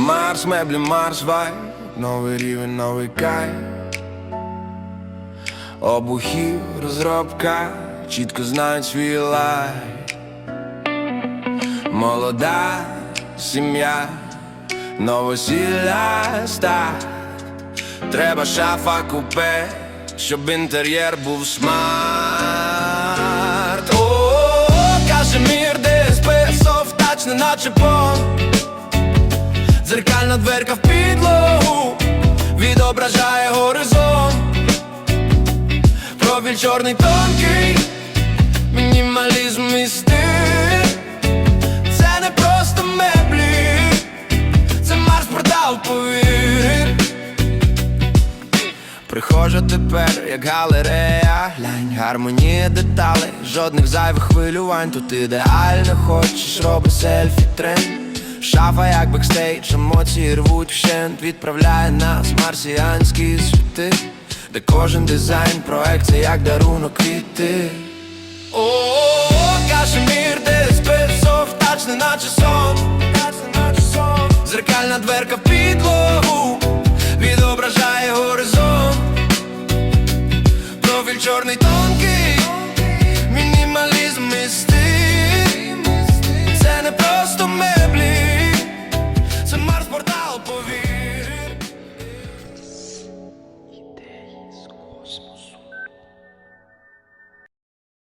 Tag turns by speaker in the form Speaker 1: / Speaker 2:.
Speaker 1: Марс, меблі, Марс, вай, новий рівень, новий кайф Обухів, розробка, чітко знають свій лайф. Молода сім'я, новосілля старт Треба шафа купе, щоб інтер'єр був смарт. О, кашемір, софтач, не наче пон Дзеркальна дверка в підлогу відображає горизонт. Профіль чорний тонкий, мінімалізм і стиль. Це не просто меблі, це Марс продав, повір. Прихожа тепер, як галерея, глянь, гармонія деталей, жодних зайвих хвилювань, тут ідеально хочеш, роби селфі тренд. Шафа, як бекстейдж, емоції рвуть вщент Відправляє нас марсіанські світи, де кожен дизайн, проект як дарунок квіти. О, кашемір, де спецов, тач не наче сон Зеркальна дверка в підлогу відображає горизонт, профіль чорний тон.